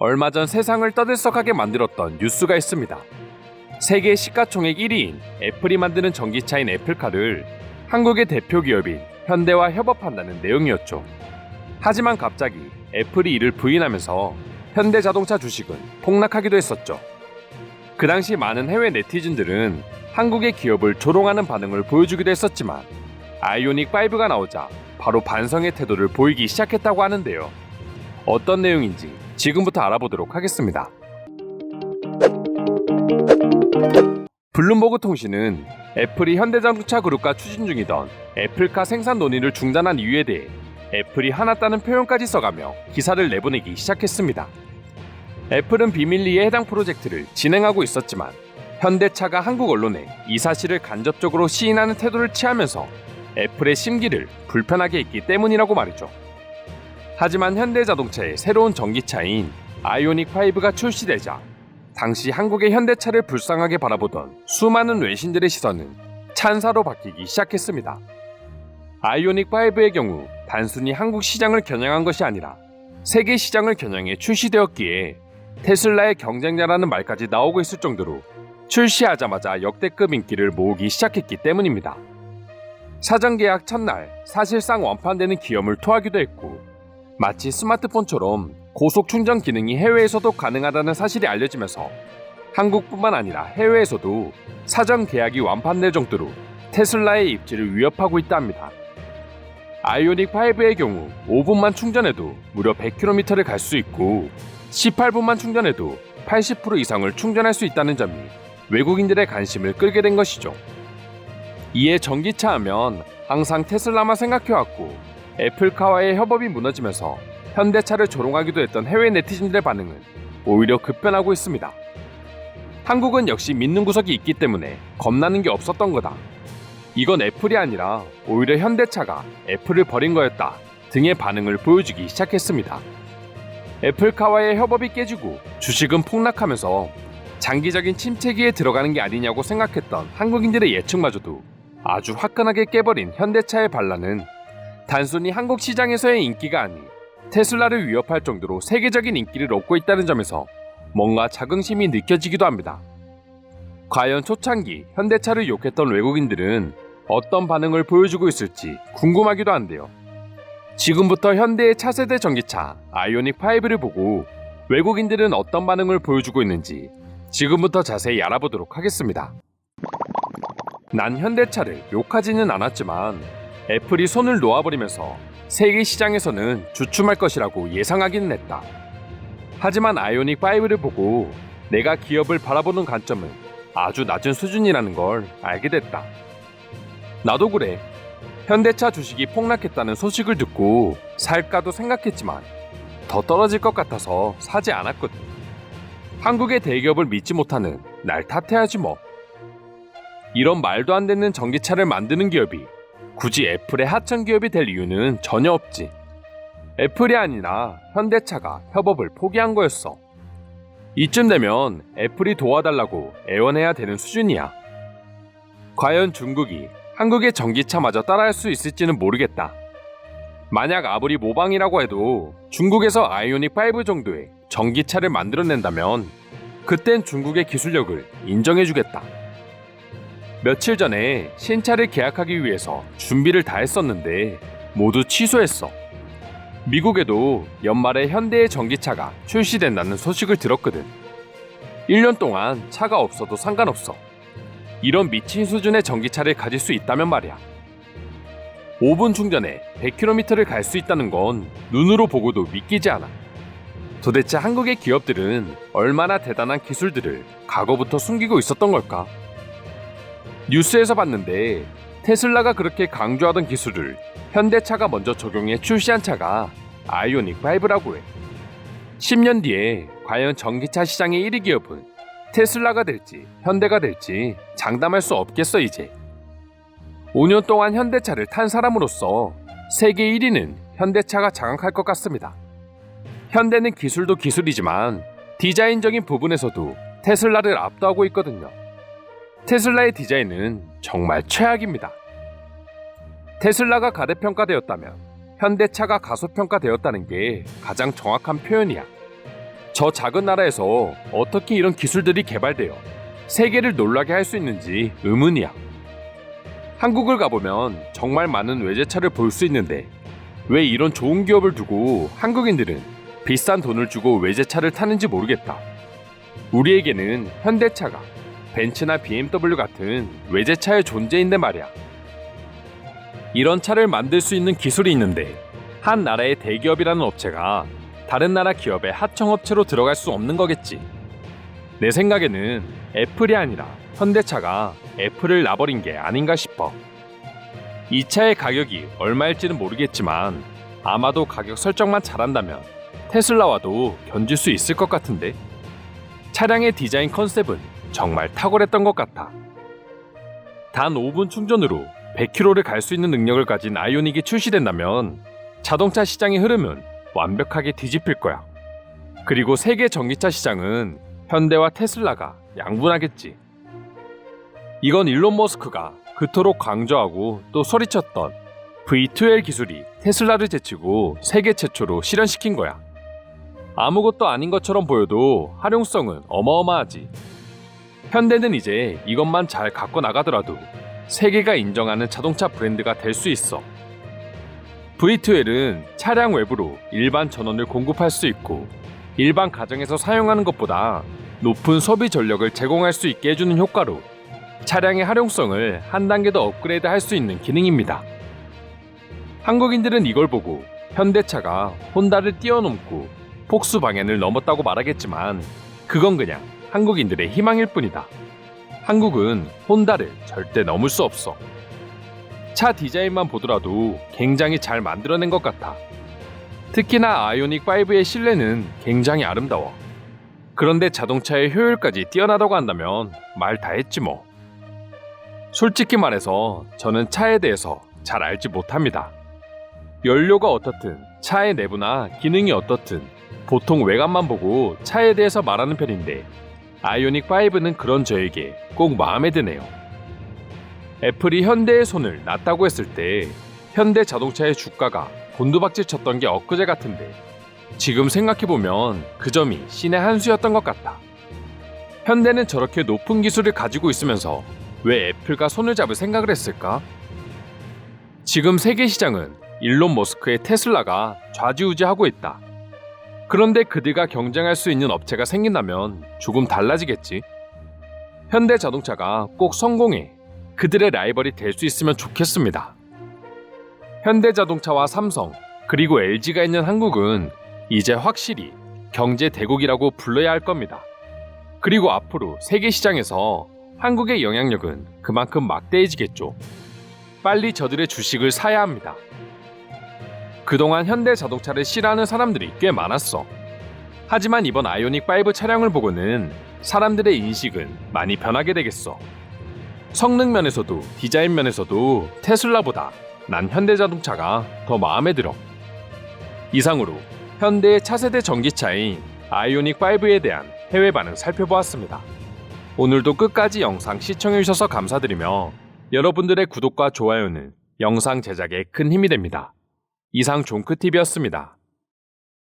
얼마 전 세상을 떠들썩하게 만들었던 뉴스가 있습니다. 세계 시가총액 1위인 애플이 만드는 전기차인 애플카를 한국의 대표 기업인 현대와 협업한다는 내용이었죠. 하지만 갑자기 애플이 이를 부인하면서 현대자동차 주식은 폭락하기도 했었죠. 그 당시 많은 해외 네티즌들은 한국의 기업을 조롱하는 반응을 보여주기도 했었지만 아이오닉 5가 나오자 바로 반성의 태도를 보이기 시작했다고 하는데요. 어떤 내용인지 지금부터 알아보도록 하겠습니다. 블룸버그 통신은 애플이 현대자동차 그룹과 추진 중이던 애플카 생산 논의를 중단한 이유에 대해 애플이 화났다는 표현까지 써가며 기사를 내보내기 시작했습니다. 애플은 비밀리에 해당 프로젝트를 진행하고 있었지만 현대차가 한국 언론에 이 사실을 간접적으로 시인하는 태도를 취하면서 애플의 심기를 불편하게 했기 때문이라고 말이죠. 하지만 현대자동차의 새로운 전기차인 아이오닉 5가 출시되자 당시 한국의 현대차를 불쌍하게 바라보던 수많은 외신들의 시선은 찬사로 바뀌기 시작했습니다. 아이오닉 5의 경우 단순히 한국 시장을 겨냥한 것이 아니라 세계 시장을 겨냥해 출시되었기에 테슬라의 경쟁자라는 말까지 나오고 있을 정도로 출시하자마자 역대급 인기를 모으기 시작했기 때문입니다. 사전 계약 첫날 사실상 완판되는 기염을 토하기도 했고 마치 스마트폰처럼 고속 충전 기능이 해외에서도 가능하다는 사실이 알려지면서 한국뿐만 아니라 해외에서도 사전 계약이 완판될 정도로 테슬라의 입지를 위협하고 있다 합니다. 아이오닉 5의 경우 5분만 충전해도 무려 100km를 갈 수 있고 18분만 충전해도 80% 이상을 충전할 수 있다는 점이 외국인들의 관심을 끌게 된 것이죠. 이에 전기차 하면 항상 테슬라만 생각해왔고 애플카와의 협업이 무너지면서 현대차를 조롱하기도 했던 해외 네티즌들의 반응은 오히려 급변하고 있습니다. 한국은 역시 믿는 구석이 있기 때문에 겁나는 게 없었던 거다. 이건 애플이 아니라 오히려 현대차가 애플을 버린 거였다 등의 반응을 보여주기 시작했습니다. 애플카와의 협업이 깨지고 주식은 폭락하면서 장기적인 침체기에 들어가는 게 아니냐고 생각했던 한국인들의 예측마저도 아주 화끈하게 깨버린 현대차의 반란은 단순히 한국 시장에서의 인기가 아닌 테슬라를 위협할 정도로 세계적인 인기를 얻고 있다는 점에서 뭔가 자긍심이 느껴지기도 합니다. 과연 초창기 현대차를 욕했던 외국인들은 어떤 반응을 보여주고 있을지 궁금하기도 한데요. 지금부터 현대의 차세대 전기차 아이오닉 5를 보고 외국인들은 어떤 반응을 보여주고 있는지 지금부터 자세히 알아보도록 하겠습니다. 난 현대차를 욕하지는 않았지만 애플이 손을 놓아버리면서 세계 시장에서는 주춤할 것이라고 예상하기는 했다. 하지만 아이오닉 5를 보고 내가 기업을 바라보는 관점은 아주 낮은 수준이라는 걸 알게 됐다. 나도 그래. 현대차 주식이 폭락했다는 소식을 듣고 살까도 생각했지만 더 떨어질 것 같아서 사지 않았거든. 한국의 대기업을 믿지 못하는 날 탓해야지 뭐. 이런 말도 안 되는 전기차를 만드는 기업이 굳이 애플의 하청 기업이 될 이유는 전혀 없지. 애플이 아니라 현대차가 협업을 포기한 거였어. 이쯤 되면 애플이 도와달라고 애원해야 되는 수준이야. 과연 중국이 한국의 전기차마저 따라할 수 있을지는 모르겠다. 만약 아무리 모방이라고 해도 중국에서 아이오닉 5 정도의 전기차를 만들어낸다면 그땐 중국의 기술력을 인정해주겠다. 며칠 전에 신차를 계약하기 위해서 준비를 다 했었는데 모두 취소했어. 미국에도 연말에 현대의 전기차가 출시된다는 소식을 들었거든. 1년 동안 차가 없어도 상관없어. 이런 미친 수준의 전기차를 가질 수 있다면 말이야. 5분 충전에 100km를 갈 수 있다는 건 눈으로 보고도 믿기지 않아. 도대체 한국의 기업들은 얼마나 대단한 기술들을 과거부터 숨기고 있었던 걸까? 뉴스에서 봤는데 테슬라가 그렇게 강조하던 기술을 현대차가 먼저 적용해 출시한 차가 아이오닉 5라고 해. 10년 뒤에 과연 전기차 시장의 1위 기업은 테슬라가 될지 현대가 될지 장담할 수 없겠어 이제. 5년 동안 현대차를 탄 사람으로서 세계 1위는 현대차가 장악할 것 같습니다. 현대는 기술도 기술이지만 디자인적인 부분에서도 테슬라를 압도하고 있거든요. 테슬라의 디자인은 정말 최악입니다. 테슬라가 가대평가되었다면 현대차가 가소평가되었다는 게 가장 정확한 표현이야. 저 작은 나라에서 어떻게 이런 기술들이 개발되어 세계를 놀라게 할 수 있는지 의문이야. 한국을 가보면 정말 많은 외제차를 볼 수 있는데 왜 이런 좋은 기업을 두고 한국인들은 비싼 돈을 주고 외제차를 타는지 모르겠다. 우리에게는 현대차가 벤츠나 BMW 같은 외제차의 존재인데 말이야. 이런 차를 만들 수 있는 기술이 있는데 한 나라의 대기업이라는 업체가 다른 나라 기업의 하청업체로 들어갈 수 없는 거겠지. 내 생각에는 애플이 아니라 현대차가 애플을 놔버린 게 아닌가 싶어. 이 차의 가격이 얼마일지는 모르겠지만 아마도 가격 설정만 잘한다면 테슬라와도 견줄 수 있을 것 같은데. 차량의 디자인 컨셉은 정말 탁월했던 것 같아. 단 5분 충전으로 100km를 갈 수 있는 능력을 가진 아이오닉이 출시된다면 자동차 시장의 흐름은 완벽하게 뒤집힐 거야. 그리고 세계 전기차 시장은 현대와 테슬라가 양분하겠지. 이건 일론 머스크가 그토록 강조하고 또 소리쳤던 V2L 기술이 테슬라를 제치고 세계 최초로 실현시킨 거야. 아무것도 아닌 것처럼 보여도 활용성은 어마어마하지. 현대는 이제 이것만 잘 갖고 나가더라도 세계가 인정하는 자동차 브랜드가 될 수 있어. V2L은 차량 외부로 일반 전원을 공급할 수 있고 일반 가정에서 사용하는 것보다 높은 소비 전력을 제공할 수 있게 해주는 효과로 차량의 활용성을 한 단계 더 업그레이드 할 수 있는 기능입니다. 한국인들은 이걸 보고 현대차가 혼다를 뛰어넘고 폭스 방향을 넘었다고 말하겠지만 그건 그냥 한국인들의 희망일 뿐이다. 한국은 혼다를 절대 넘을 수 없어. 차 디자인만 보더라도 굉장히 잘 만들어낸 것 같아. 특히나 아이오닉 5의 실내는 굉장히 아름다워. 그런데 자동차의 효율까지 뛰어나다고 한다면 말 다 했지 뭐. 솔직히 말해서 저는 차에 대해서 잘 알지 못합니다. 연료가 어떻든 차의 내부나 기능이 어떻든 보통 외관만 보고 차에 대해서 말하는 편인데 아이오닉 5는 그런 저에게 꼭 마음에 드네요. 애플이 현대의 손을 놨다고 했을 때 현대 자동차의 주가가 곤두박질 쳤던 게 엊그제 같은데 지금 생각해보면 그 점이 신의 한 수였던 것 같다. 현대는 저렇게 높은 기술을 가지고 있으면서 왜 애플과 손을 잡을 생각을 했을까? 지금 세계 시장은 일론 머스크의 테슬라가 좌지우지하고 있다. 그런데 그들과 경쟁할 수 있는 업체가 생긴다면 조금 달라지겠지. 현대 자동차가 꼭 성공해 그들의 라이벌이 될 수 있으면 좋겠습니다. 현대 자동차와 삼성 그리고 LG가 있는 한국은 이제 확실히 경제 대국이라고 불러야 할 겁니다. 그리고 앞으로 세계 시장에서 한국의 영향력은 그만큼 막대해지겠죠. 빨리 저들의 주식을 사야 합니다. 그동안 현대 자동차를 싫어하는 사람들이 꽤 많았어. 하지만 이번 아이오닉 5 차량을 보고는 사람들의 인식은 많이 변하게 되겠어. 성능 면에서도 디자인 면에서도 테슬라보다 난 현대 자동차가 더 마음에 들어. 이상으로 현대의 차세대 전기차인 아이오닉 5에 대한 해외 반응 살펴보았습니다. 오늘도 끝까지 영상 시청해주셔서 감사드리며 여러분들의 구독과 좋아요는 영상 제작에 큰 힘이 됩니다. 이상 종크TV였습니다.